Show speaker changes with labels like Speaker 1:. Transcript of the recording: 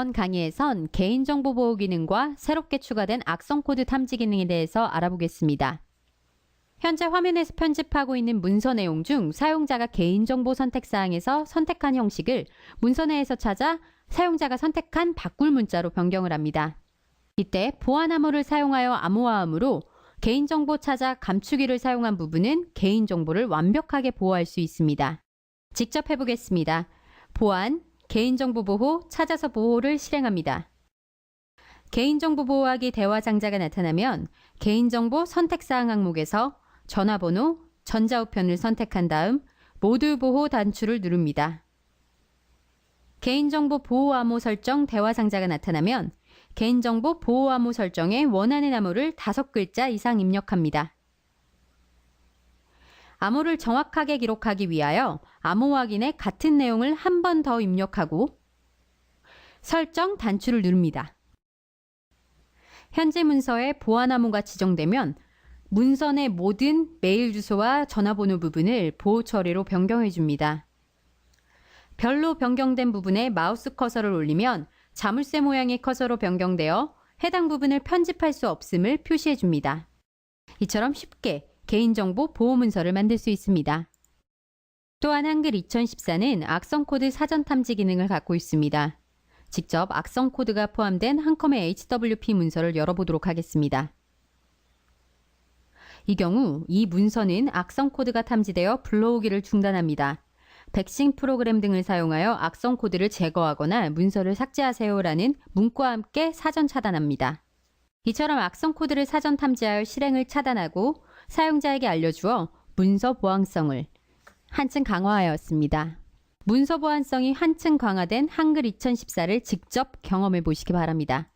Speaker 1: 이번 강의에선 개인정보 보호 기능과 새롭게 추가된 악성 코드 탐지 기능에 대해서 알아보겠습니다. 현재 화면에서 편집하고 있는 문서 내용 중 사용자가 개인정보 선택 사항에서 선택한 형식을 문서 내에서 찾아 사용자가 선택한 바꿀 문자로 변경을 합니다. 이때 보안 암호를 사용하여 암호화함으로 개인정보 찾아 감추기를 사용한 부분은 개인정보를 완벽하게 보호할 수 있습니다. 직접 해보겠습니다. 보안, 개인정보 보호, 찾아서 보호를 실행합니다. 개인정보 보호하기 대화 상자가 나타나면 개인정보 선택사항 항목에서 전화번호, 전자우편을 선택한 다음 모두 보호 단추를 누릅니다. 개인정보 보호 암호 설정 대화 상자가 나타나면 개인정보 보호 암호 설정에 원하는 암호를 다섯 글자 이상 입력합니다. 암호를 정확하게 기록하기 위하여 암호 확인에 같은 내용을 한 번 더 입력하고 설정 단추를 누릅니다. 현재 문서에 보안 암호가 지정되면 문서 내 모든 메일 주소와 전화번호 부분을 보호 처리로 변경해 줍니다. 별로 변경된 부분에 마우스 커서를 올리면 자물쇠 모양의 커서로 변경되어 해당 부분을 편집할 수 없음을 표시해 줍니다. 이처럼 쉽게 개인정보 보호 문서를 만들 수 있습니다. 또한 한글 2014는 악성 코드 사전 탐지 기능을 갖고 있습니다. 직접 악성 코드가 포함된 한컴의 HWP 문서를 열어보도록 하겠습니다. 이 경우 이 문서는 악성 코드가 탐지되어 불러오기를 중단합니다. 백신 프로그램 등을 사용하여 악성 코드를 제거하거나 문서를 삭제하세요라는 문구와 함께 사전 차단합니다. 이처럼 악성 코드를 사전 탐지하여 실행을 차단하고 사용자에게 알려주어 문서 보안성을 한층 강화하였습니다. 문서 보안성이 한층 강화된 한글 2014를 직접 경험해 보시기 바랍니다.